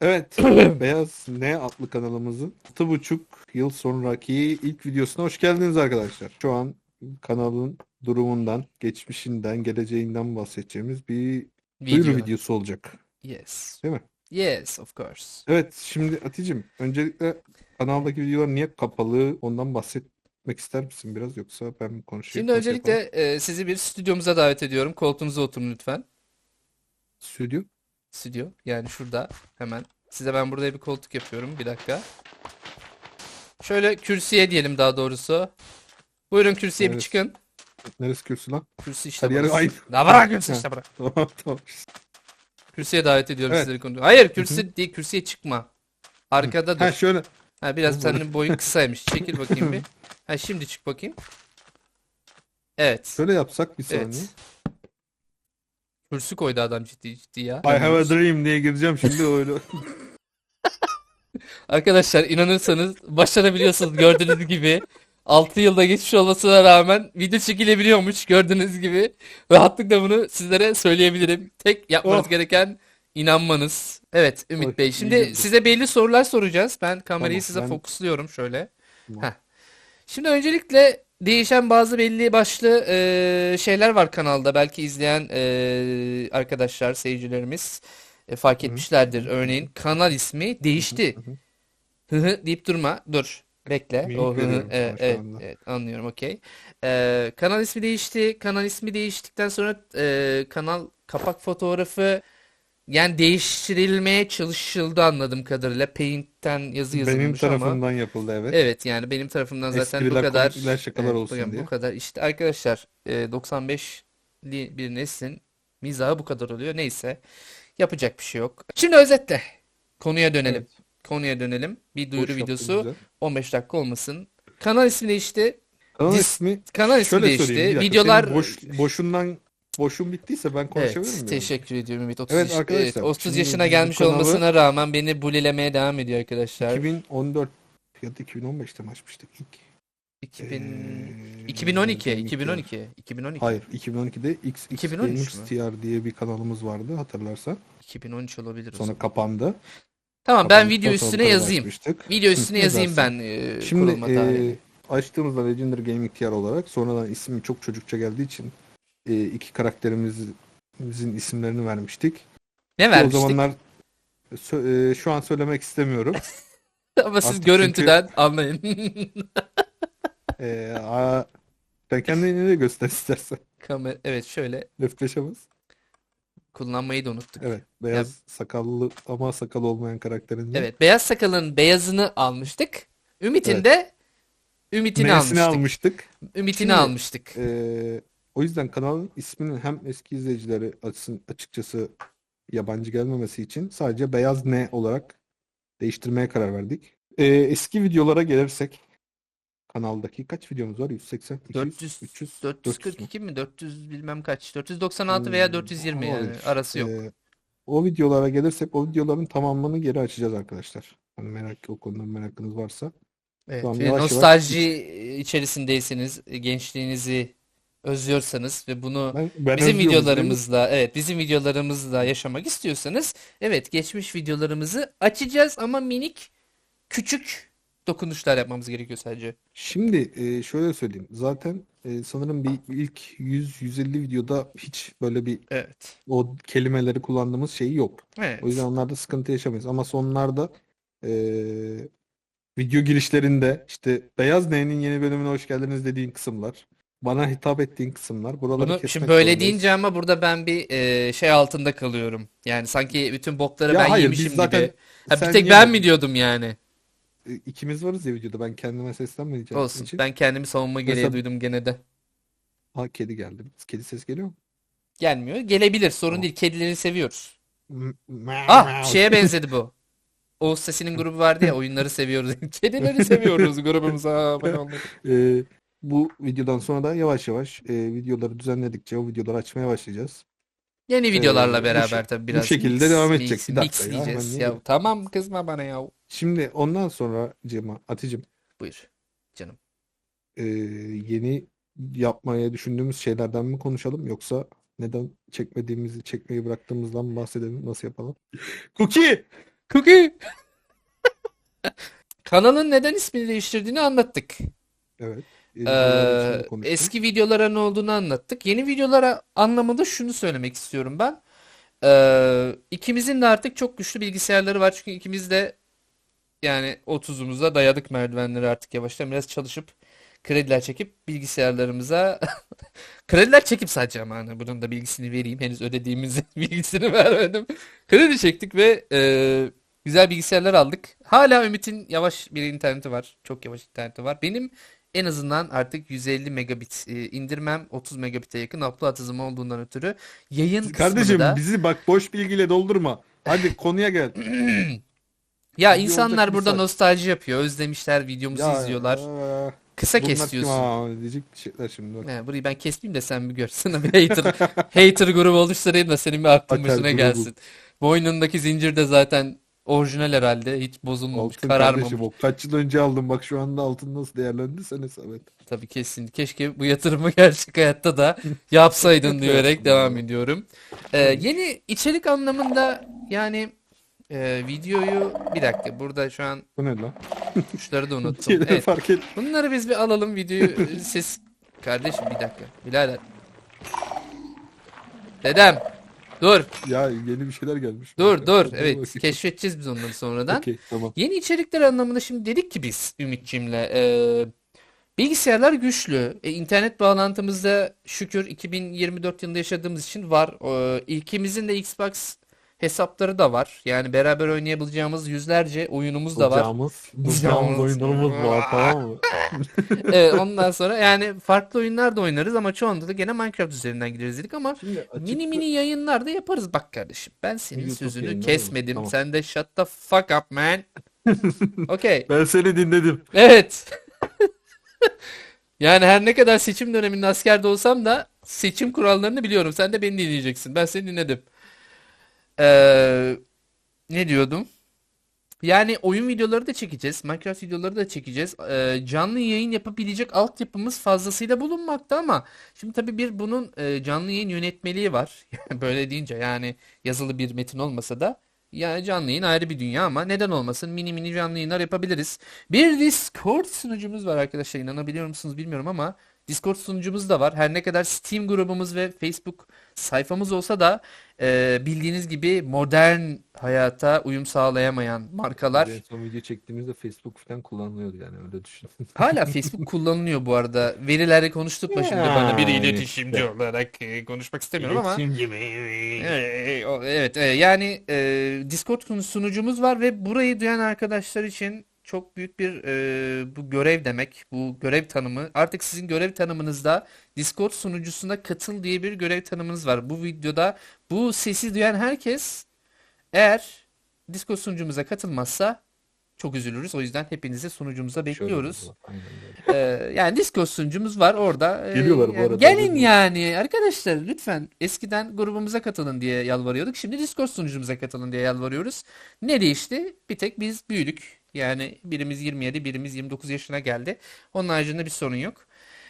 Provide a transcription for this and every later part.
Evet, Beyaz Ne adlı kanalımızın 6,5 yıl sonraki ilk videosuna hoş geldiniz arkadaşlar. Şu an kanalın durumundan, geçmişinden, geleceğinden bahsedeceğimiz bir duyuru Video. videosu olacak. Yes. Değil mi? Yes, of course. Evet, şimdi Aticim, öncelikle kanaldaki videolar niye kapalı? Ondan bahsetmek ister misin biraz yoksa ben konuşayım? Şimdi öncelikle e, sizi bir stüdyomuza davet ediyorum. Koltuğunuza oturun lütfen. Stüdyo. Stüdyo. Yani şurada hemen. Size ben burada bir koltuk yapıyorum. Bir dakika. Şöyle kürsüye diyelim daha doğrusu. Buyurun kürsüye bir Evet. çıkın. Neresi kürsü lan? Kürsü işte Kariyer burası. aynı. La bırak kürsü işte bırak. Tamam tamam. Kürsüye davet ediyorum Evet. sizleri konu. Hayır kürsü değil kürsüye çıkma. Arkada Ha dur. şöyle. Ha biraz senin boyun kısaymış. Çekil bakayım bir. Ha şimdi çık bakayım. Evet. Şöyle yapsak bir saniye. Evet. Kürsü koydu adam ciddi ciddi ya. I have a dream diye gireceğim şimdi öyle. Arkadaşlar inanırsanız başarabiliyorsunuz gördüğünüz gibi. 6 yılda geçmiş olmasına rağmen video çekilebiliyormuş gördüğünüz gibi. Rahatlıkla bunu sizlere söyleyebilirim. Tek yapmanız Oh. gereken inanmanız. Evet Ümit Oy, Bey. iyi Şimdi girdi. size belli sorular soracağız. Ben kamerayı Tamam, size ben- fokusluyorum şöyle. Tamam. Heh. Şimdi öncelikle değişen bazı belli başlı e, şeyler var kanalda. Belki izleyen e, arkadaşlar, seyircilerimiz e, fark etmişlerdir. Örneğin kanal ismi değişti. Hı hı. Deyip durma. Dur. Bekle. Mimik O hı hı. veriyorum Evet, sana şu evet, anda. evet, anlıyorum. Okey. Ee, kanal ismi değişti. Kanal ismi değiştikten sonra e, kanal kapak fotoğrafı yani değiştirilmeye çalışıldı anladığım kadarıyla. Paint'ten yazı Benim yazılmış ama. tarafımdan yapıldı evet. Evet yani benim tarafımdan zaten bu Espriler, kadar komikler, şakalar evet, olsun yani diye. bu kadar işte arkadaşlar e, 95'li bir neslin mizahı bu kadar oluyor. Neyse yapacak bir şey yok. Şimdi özetle konuya dönelim. Evet. Konuya dönelim. Bir duyuru Boş videosu güzel. 15 dakika olmasın. Kanal ismi değişti. Kanal Dis- ismi Kanal ismi şöyle değişti. söyleyeyim bir dakika. Videolar boş, boşundan boşun bittiyse ben konuşabilir Evet, miyim? teşekkür ediyorum Ümit. 30 Evet yaş- arkadaşlar, evet, 30 şimdi yaşına bu gelmiş kanalı- olmasına rağmen beni bulilemeye devam ediyor arkadaşlar. 2014 ya da 2015'te mi açmıştık ilk? 2000 Ee, 2012, Gaming 2012, 2012. Hayır 2012'de X, 2013 X mü? TR diye bir kanalımız vardı hatırlarsan. 2013 olabilir o Sonra zaman. kapandı. Tamam ben Kapandıktan video sonra üstüne yazayım. açmıştık. Video üstüne yazayım ben e, Şimdi kurulma tarihini. e, açtığımızda Legendary Gaming TR olarak sonradan ismi çok çocukça geldiği için e, iki karakterimizin isimlerini vermiştik. Ne O vermiştik? zamanlar sö- e, şu an söylemek istemiyorum. Ama siz Artık görüntüden anlayın. E, a, sen kendini de göster istersen. Kamera, evet şöyle F5'e bas. kullanmayı da unuttuk. Evet. Beyaz sakallı ama sakal olmayan karakterin. Evet, beyaz sakalın beyazını almıştık. Ümit'in Evet. de Ümit'ini M'sini almıştık. almıştık. Ümit'ini Şimdi- almıştık. E, o yüzden kanalın isminin hem eski izleyicileri açısın, açıkçası yabancı gelmemesi için sadece Beyaz Ne olarak değiştirmeye karar verdik. E, eski videolara gelirsek kanaldaki kaç videomuz var? 180, 200, 400, 300, 400 mü? 442 mi? 400 bilmem kaç. 496 veya Hmm, 420 yani olabilir. arası yok. Ee, o videolara gelirsek o videoların tamamını geri açacağız arkadaşlar. Hani merak o konuda merakınız varsa. Evet, Tamam, ve yavaş nostalji içerisindeyseniz, gençliğinizi özlüyorsanız ve bunu Ben, ben bizim özlüyorum videolarımızla, evet, bizim videolarımızla yaşamak istiyorsanız, evet, geçmiş videolarımızı açacağız ama minik, küçük dokunuşlar yapmamız gerekiyor sadece. Şimdi e, şöyle söyleyeyim. Zaten e, sanırım bir ilk 100-150 videoda hiç böyle bir Evet. o kelimeleri kullandığımız şey yok. O yüzden onlarda sıkıntı yaşamayız. Ama sonlarda e, video girişlerinde işte Beyaz N'nin yeni bölümüne hoş geldiniz dediğin kısımlar, bana hitap ettiğin kısımlar, buraları Bunu kesmek şimdi böyle zorundayız. deyince ama burada ben bir e, şey altında kalıyorum. Yani sanki bütün bokları Ya ben hayır, biz yemişim zaten- gibi. Ha, bir Sen tek ben yemedin. mi diyordum yani? E, İkimiz varız ya videoda. Ben kendime seslenmeyeceğim Olsun. için. Ben kendimi savunma gereği Mesela- duydum gene de. Ha kedi geldi. Kedi ses geliyor mu? Gelmiyor. Gelebilir. Sorun Tamam. değil. Kedileri seviyoruz. M- meow, Ah, meow. şeye benzedi bu. Oğuz Sesi'nin grubu vardı ya, oyunları seviyoruz. Kedileri seviyoruz grubumuza abone olmayı. E, bu videodan sonra da yavaş yavaş e, videoları düzenledikçe o videoları açmaya başlayacağız. Yeni videolarla Ee, bu beraber şek- tabii bu biraz şekilde mix, devam mix, edecek. Bir dakika mixleyeceğiz. ya, Ya tamam kızma bana ya. Şimdi ondan sonra Cema, Aticim Buyur canım. e, yeni yapmaya düşündüğümüz şeylerden mi konuşalım yoksa neden çekmediğimizi, çekmeyi bıraktığımızdan mı bahsedelim? Nasıl yapalım? Cookie! Cookie. Kanalın neden ismini değiştirdiğini anlattık. Evet. Ee, Videolar konuştum. eski videolara ne olduğunu anlattık. Yeni videolara anlamında şunu söylemek istiyorum ben. Ee, ikimizin de artık çok güçlü bilgisayarları var. Çünkü ikimiz de yani 30'umuza dayadık merdivenleri artık yavaştan biraz çalışıp krediler çekip bilgisayarlarımıza krediler çekip sadece ama hani bunun da bilgisini vereyim. Henüz ödediğimizin bilgisini vermedim. Kredi çektik ve e, güzel bilgisayarlar aldık. Hala Ümit'in yavaş bir interneti var. Çok yavaş interneti var. Benim en azından artık 150 megabit e, indirmem 30 megabite yakın upload hızım olduğundan ötürü yayın Kardeşim da bizi bak boş bilgiyle doldurma. Hadi konuya gel. ya Video insanlar burada saat. nostalji yapıyor. Özlemişler videomuzu Ya, izliyorlar. aa, Kısa bunlar kes diyorsun. Diyecek şeyler şimdi. bak. He, burayı ben kesmeyeyim de sen bir gör. Sana bir hater, hater grubu oluşturayım da senin bir aklın başına grubu. gelsin. Boynundaki zincir de zaten orijinal herhalde. Hiç bozulmamış, Altın kararmamış. kardeşim o kaç yıl önce aldım bak şu anda altın nasıl değerlendi sen hesap et. Tabii kesin. Keşke bu yatırımı gerçek hayatta da yapsaydın diyerek devam ediyorum. Ee, yeni içerik anlamında yani e, videoyu bir dakika burada şu an Bu ne lan? tuşları da unuttum. Evet. fark et. Bunları biz bir alalım videoyu e, ses kardeşim bir dakika. Birader. Dedem. Dur. Ya yeni bir şeyler gelmiş. Dur dur. Evet keşfedeceğiz biz onları sonradan. Okey tamam. Yeni içerikler anlamında şimdi dedik ki biz Ümitçim'le e, bilgisayarlar güçlü. E, internet bağlantımızda şükür 2024 yılında yaşadığımız için var. E, ikimizin de Xbox hesapları da var. Yani beraber oynayabileceğimiz yüzlerce oyunumuz da var. Bulacağımız, bulacağımız oyunlarımız var tamam mı? Evet, ondan sonra yani farklı oyunlar da oynarız ama çoğunda da gene Minecraft üzerinden gideriz dedik ama Şimdi mini açıkça- mini yayınlar da yaparız bak kardeşim. Ben senin YouTube sözünü kesmedim. Tamam. Sen de shut the fuck up man. Okay. Ben seni dinledim. Evet. Yani her ne kadar seçim döneminde askerde olsam da seçim kurallarını biliyorum. Sen de beni dinleyeceksin. Ben seni dinledim. Ee, ne diyordum? Yani oyun videoları da çekeceğiz. Minecraft videoları da çekeceğiz. Ee, canlı yayın yapabilecek altyapımız fazlasıyla bulunmakta ama şimdi tabii bir bunun e, canlı yayın yönetmeliği var. Böyle deyince yani yazılı bir metin olmasa da yani canlı yayın ayrı bir dünya ama neden olmasın mini mini canlı yayınlar yapabiliriz. Bir Discord sunucumuz var arkadaşlar inanabiliyor musunuz bilmiyorum ama Discord sunucumuz da var. Her ne kadar Steam grubumuz ve Facebook sayfamız olsa da e, bildiğiniz gibi modern hayata uyum sağlayamayan markalar En son video çektiğimizde Facebook falan kullanılıyordu yani öyle düşün. hala Facebook kullanılıyor bu arada. Verileri konuştuk mu şimdi bana bir iletişimci işte. olarak e, konuşmak istemiyorum ama İletişimci mi? Ee, o- Evet, e, yani e, Discord sunu- sunucumuz var ve burayı duyan arkadaşlar için çok büyük bir e, bu görev demek, bu görev tanımı. Artık sizin görev tanımınızda Discord sunucusuna katıl diye bir görev tanımınız var. Bu videoda bu sesi duyan herkes eğer Discord sunucumuza katılmazsa çok üzülürüz. O yüzden hepinizi sunucumuza bekliyoruz. Ee, yani Discord sunucumuz var orada. Geliyorlar bu arada. gelin yani arkadaşlar lütfen. Eskiden grubumuza katılın diye yalvarıyorduk. Şimdi Discord sunucumuza katılın diye yalvarıyoruz. Ne değişti? Bir tek biz büyüdük. Yani birimiz 27, birimiz 29 yaşına geldi. Onun haricinde bir sorun yok.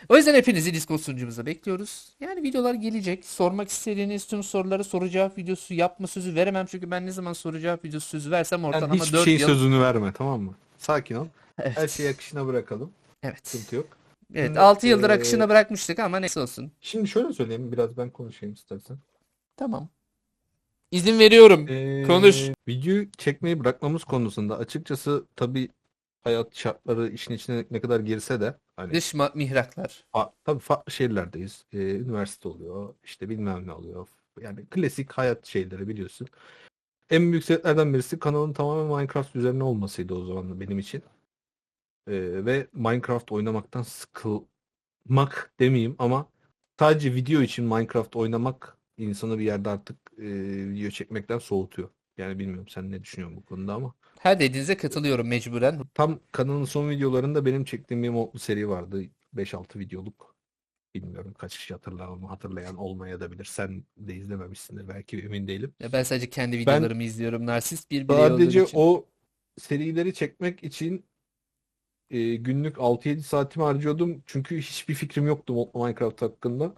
O yüzden hepinizi Discord sunucumuza bekliyoruz. Yani videolar gelecek. Sormak istediğiniz tüm soruları soru cevap videosu yapma sözü veremem. Çünkü ben ne zaman soru cevap videosu sözü versem Sen ortalama hiçbir 4 şeyin yıl. sözünü verme tamam mı? Sakin ol. Her Evet. şeyi akışına bırakalım. Evet. Sıkıntı yok. Evet, Şimdi, 6 yıldır eee, akışına bırakmıştık ama neyse olsun. Şimdi şöyle söyleyeyim biraz ben konuşayım istersen. Tamam. İzin veriyorum. Ee, Konuş. Videoyu çekmeyi bırakmamız konusunda açıkçası tabii hayat şartları işin içine ne kadar girse de hani Dış ma- mihraklar. fa- tabii farklı şehirlerdeyiz. Ee, üniversite oluyor, işte bilmem ne oluyor. Yani klasik hayat şeyleri biliyorsun. En büyük sebeplerden birisi kanalın tamamen Minecraft üzerine olmasıydı o zaman benim için. Ee, ve Minecraft oynamaktan sıkılmak demeyeyim ama sadece video için Minecraft oynamak insanı bir yerde artık e, video çekmekten soğutuyor. Yani bilmiyorum sen ne düşünüyorsun bu konuda ama. Her dediğinize katılıyorum mecburen. Tam kanalın son videolarında benim çektiğim bir modlu seri vardı. 5-6 videoluk. Bilmiyorum kaç kişi hatırlar ama hatırlayan olmayabilir. Sen de izlememişsindir belki emin değilim. Ya ben sadece kendi videolarımı izliyorum. Narsist bir birey Sadece için. o serileri çekmek için e, günlük 6-7 saatimi harcıyordum. Çünkü hiçbir fikrim yoktu Minecraft hakkında.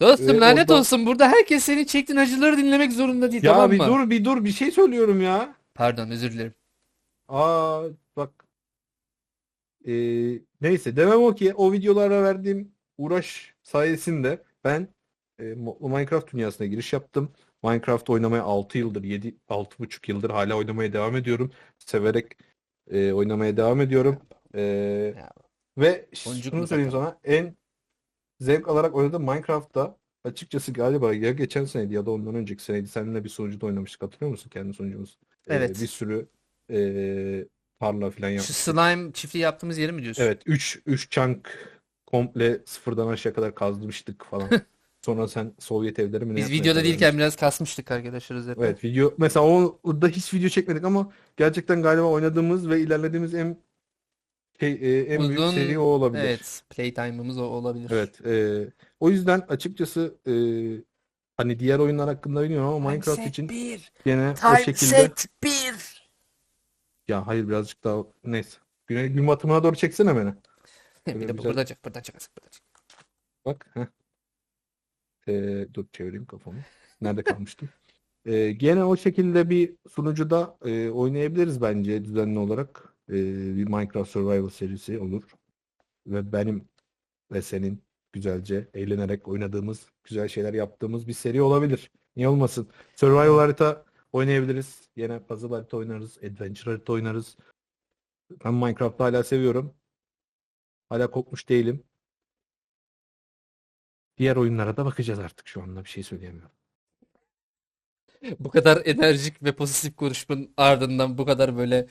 Dostum Ee, lanet orada- olsun. Burada herkes senin çektiğin acıları dinlemek zorunda değil Ya tamam bir mı? dur bir dur bir şey söylüyorum ya. Pardon özür dilerim. Aa bak. Ee, neyse demem o ki o videolara verdiğim uğraş sayesinde ben e, Mo- Minecraft dünyasına giriş yaptım. Minecraft oynamaya 6 yıldır, 7 6,5 yıldır hala oynamaya devam ediyorum. Severek e, oynamaya devam ediyorum. E, Ya, ve boncuk şunu mu söyleyeyim sana en zevk alarak oynadığım Minecraft'ta açıkçası galiba ya geçen seneydi ya da ondan önceki seneydi. Seninle bir sunucuda oynamıştık hatırlıyor musun kendi sunucumuz? E, Evet. bir sürü e, tarla falan Şu yapmıştık. slime çiftliği yaptığımız yeri mi diyorsun? Evet 3 3 chunk komple sıfırdan aşağı kadar kazmıştık falan. Sonra sen Sovyet evleri mi ne Biz yapmaya videoda karar değilken vermiştin? biraz kasmıştık arkadaşlar özetle. Evet video mesela orada hiç video çekmedik ama gerçekten galiba oynadığımız ve ilerlediğimiz en şey, e, en büyük Uzun seri o olabilir. evet playtime'ımız o olabilir. Evet. e, o yüzden açıkçası e, hani diğer oyunlar hakkında bilmiyorum ama Minecraft için 1. gene o şekilde Mindset 1. ya hayır birazcık daha neyse. Güne, gün batımına doğru çeksene beni. Bir Böyle de bu güzel. buradan çek, buradan çek, buradan çek. Bak. Heh. Ee, dur çevireyim kafamı. Nerede kalmıştım? Ee, gene o şekilde bir sunucuda e, oynayabiliriz bence düzenli olarak. Ee, bir Minecraft Survival serisi olur. Ve benim ve senin güzelce eğlenerek oynadığımız, güzel şeyler yaptığımız bir seri olabilir. Niye olmasın? Survival harita oynayabiliriz. Yine puzzle harita oynarız. Adventure harita oynarız. Ben Minecraft'ı hala seviyorum. Hala kopmuş değilim. Diğer oyunlara da bakacağız artık şu anda bir şey söyleyemiyorum. Bu kadar enerjik ve pozitif konuşmanın ardından bu kadar böyle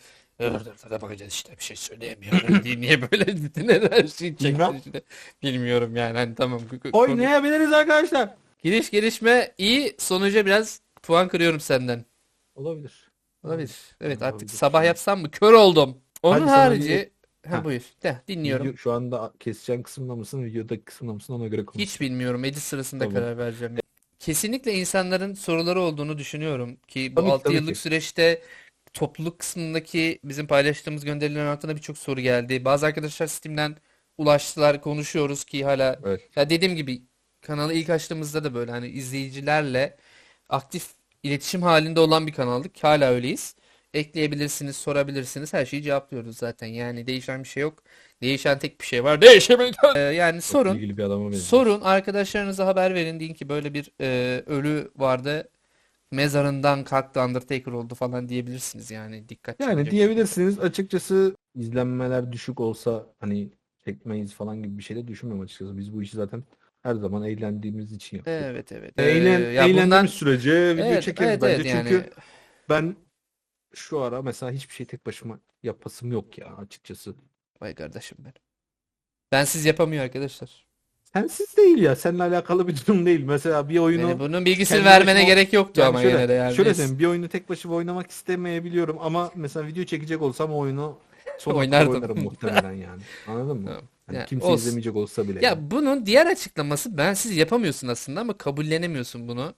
da bakacağız işte bir şey söyleyemiyorum diye niye böyle bütün enerjiyi Bilmem. çekti işte. Bilmiyorum yani hani tamam. Oynayabiliriz arkadaşlar. Giriş gelişme iyi sonuca biraz puan kırıyorum senden. Olabilir. Olabilir. Evet Olabilir. artık sabah yapsam mı? Kör oldum. Onun Hadi sana harici ha Ha. buyur. De dinliyorum. Video- şu anda keseceğin kısımda mısın, videodaki kısımda mısın ona göre konuş. Hiç bilmiyorum. Edit sırasında Tamam. karar vereceğim. Kesinlikle insanların soruları olduğunu düşünüyorum ki bu Tabii ki, 6 tabii yıllık ki. süreçte topluluk kısmındaki bizim paylaştığımız gönderilerin altına birçok soru geldi. Bazı arkadaşlar Steam'den ulaştılar, konuşuyoruz ki hala Evet. ya dediğim gibi kanalı ilk açtığımızda da böyle hani izleyicilerle aktif iletişim halinde olan bir kanaldık. Hala öyleyiz. Ekleyebilirsiniz, sorabilirsiniz. Her şeyi cevaplıyoruz zaten. Yani değişen bir şey yok. Değişen tek bir şey var. Değişemeyen. Ee, yani Çok sorun. ilgili bir adama benziyor. Sorun arkadaşlarınıza haber verin deyin ki böyle bir e, ölü vardı mezarından kalktı Undertaker oldu falan diyebilirsiniz yani dikkat Yani çekecek. diyebilirsiniz açıkçası izlenmeler düşük olsa hani çekmeyiz falan gibi bir şey de düşünmüyorum açıkçası. Biz bu işi zaten her zaman eğlendiğimiz için yapıyoruz. Evet evet. Eğlen, Ee, ya eğlendiğimiz bundan sürece video evet çekeriz evet bence. evet yani Çünkü ben şu ara mesela hiçbir şey tek başıma yapasım yok ya açıkçası. vay kardeşim benim. Bensiz yapamıyor arkadaşlar. Sensiz değil ya. Seninle alakalı bir durum değil. Mesela bir Yani oyunu bunun bilgisini vermene başıma gerek yoktu yani ama şöyle yine de yani şöyle söyleyeyim bir oyunu tek başıma oynamak istemeyebiliyorum ama mesela video çekecek olsam o oyunu Oynardım. oynarım muhtemelen yani. Anladın mı? Tamam. Hani Ya, kimse olsun. izlemeyecek olsa bile yani. Ya bunun diğer açıklaması bensiz yapamıyorsun aslında ama kabullenemiyorsun bunu.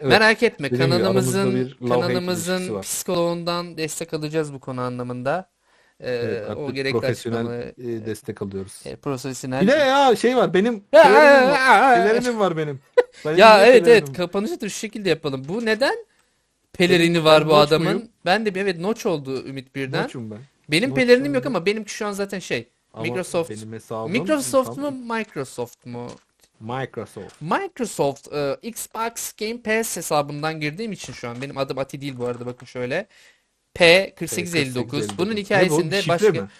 Evet. Merak etme kanalımızın bir kanalımızın psikoloğundan destek alacağız bu konu anlamında. Ee, Evet, o artık gerekli profesyonel açıklamaları e, destek alıyoruz. e, profesyonel. Bir de ya şey var benim Ya, pelerinim var. ya, ya. Pelerinim var benim. Benim Ya niye evet evet pelerinim? kapanışı da şu şekilde yapalım. Bu neden pelerini var ben bu adamın? muyum? Ben de bir evet Notch oldu Ümit birden. Notch'um ben. Benim pelerinim yok oldu. ama benimki şu an zaten şey. Ama Microsoft. benim hesabım Microsoft mu Microsoft mu? Microsoft. Microsoft e, Xbox Game Pass hesabımdan girdiğim için şu an benim adım Ati değil bu arada bakın şöyle. P4859. Bunun bu? hikayesinde Şifre başka mi?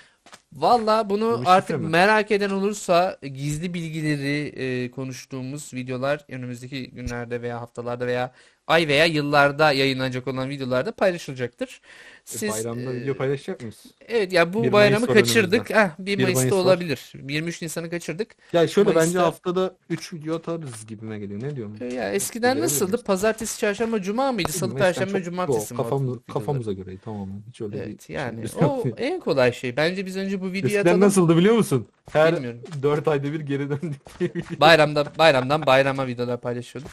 Valla Bu bunu bir artık mi? merak eden olursa gizli bilgileri e, konuştuğumuz videolar önümüzdeki günlerde veya haftalarda veya ay veya yıllarda yayınlanacak olan videolarda paylaşılacaktır. E, Siz Bayramda e, video paylaşacak mıyız? evet ya 1 bu Mayıs bayramı var kaçırdık. önümüzde. Ah 1 1 Mayıs'ta Mayıs var. olabilir. 23 Nisan'ı kaçırdık. Ya şöyle bence Mayıs'ta- haftada 3 video atarız gibime geliyor. Ne diyorsun? E, Ya eskiden Gelebilir nasıldı? miyiz? Pazartesi, çarşamba, cuma mıydı? Salı, eskiden perşembe, cumartesi mi kafamız, kafamıza göre tamamen. Hiç öyle Evet bir yani şeyimiz o en kolay şey. Bence biz önce bu videoyu Eskiden atalım. nasıldı biliyor musun? Her Bilmiyorum. 4 ayda bir geri döndük. Bayramda bayramdan bayrama videolar paylaşıyorduk.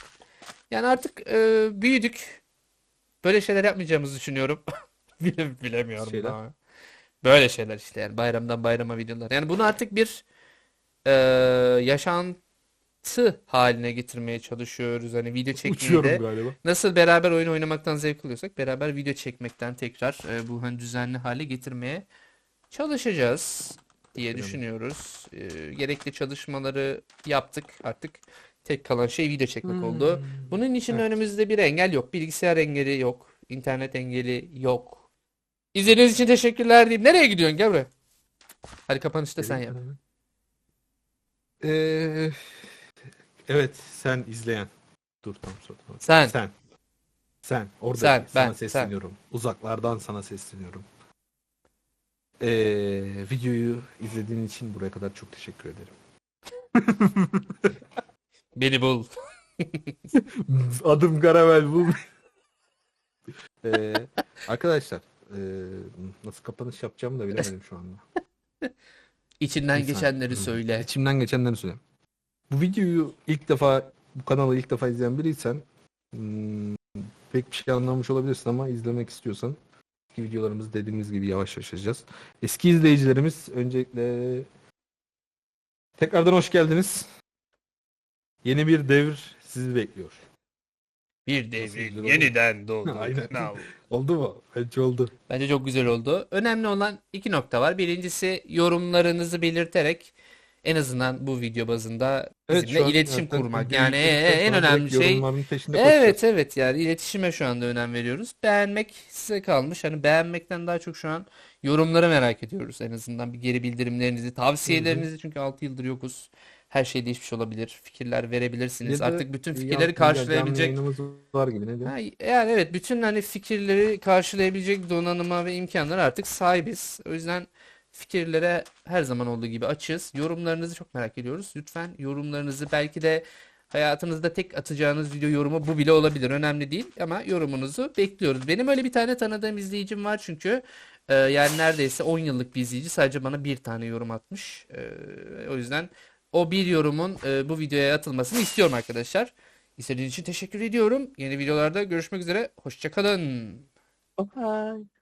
Yani artık e, büyüdük. Böyle şeyler yapmayacağımızı düşünüyorum. Bile, bilemiyorum Şeyler? daha. Böyle şeyler işte yani bayramdan bayrama videolar. Yani bunu artık bir e, tı haline getirmeye çalışıyoruz. Hani video çekmeyi Uçuyorum de galiba. nasıl beraber oyun oynamaktan zevk alıyorsak beraber video çekmekten tekrar e, bu hani düzenli hale getirmeye çalışacağız diye Bakalım. düşünüyoruz. E, gerekli çalışmaları yaptık. Artık tek kalan şey video çekmek oldu. Bunun için Evet. önümüzde bir engel yok. Bilgisayar engeli yok. internet engeli yok. İzlediğiniz için teşekkürler diyeyim. Nereye gidiyorsun? Gel buraya. Hadi kapanışta sen yap. Ee, evet sen izleyen. Dur tamam sor, tamam. Sen. Sen. Sen. Orada Sen, sana ben, sesleniyorum. Uzaklardan sana sesleniyorum. Ee, videoyu izlediğin için buraya kadar çok teşekkür ederim. Beni bul. Adım Karavel bu. ee, arkadaşlar ee, nasıl kapanış yapacağımı da bilemedim şu anda. İçinden Lütfen. geçenleri söyle. İçimden geçenleri söyleyeyim. Bu videoyu ilk defa, bu kanalı ilk defa izleyen biriysen hmm, pek bir şey anlamış olabilirsin ama izlemek istiyorsan eski videolarımızı dediğimiz gibi yavaş yavaş açacağız. Eski izleyicilerimiz öncelikle tekrardan hoş geldiniz. Yeni bir devir sizi bekliyor. Bir devrin oldu? yeniden doğdu. Aynen. Now. Oldu mu? Bence oldu. Bence çok güzel oldu. Önemli olan iki nokta var. Birincisi yorumlarınızı belirterek en azından bu video bazında bizimle şu an iletişim zaten kurmak. videoyu Yani izledikten en sonra önemli direkt şey yorumların peşinde koşacağız. Evet evet yani iletişime şu anda önem veriyoruz. Beğenmek size kalmış. Hani beğenmekten daha çok şu an yorumları merak ediyoruz. En azından bir geri bildirimlerinizi, tavsiyelerinizi çünkü 6 yıldır yokuz. Her şey değişmiş olabilir. Fikirler verebilirsiniz. Ya da Artık bütün fikirleri canlı karşılayabilecek yayınımız var gibi ne diyor? Ha, yani evet bütün hani fikirleri karşılayabilecek donanıma ve imkanlara artık sahibiz. O yüzden fikirlere her zaman olduğu gibi açığız. Yorumlarınızı çok merak ediyoruz. Lütfen yorumlarınızı belki de hayatınızda tek atacağınız video yorumu bu bile olabilir. Önemli değil ama yorumunuzu bekliyoruz. Benim öyle bir tane tanıdığım izleyicim var çünkü e, yani neredeyse 10 yıllık bir izleyici sadece bana bir tane yorum atmış. E, o yüzden o bir yorumun e, bu videoya atılmasını istiyorum arkadaşlar. İzlediğiniz için teşekkür ediyorum. Yeni videolarda görüşmek üzere. Hoşçakalın. Bye.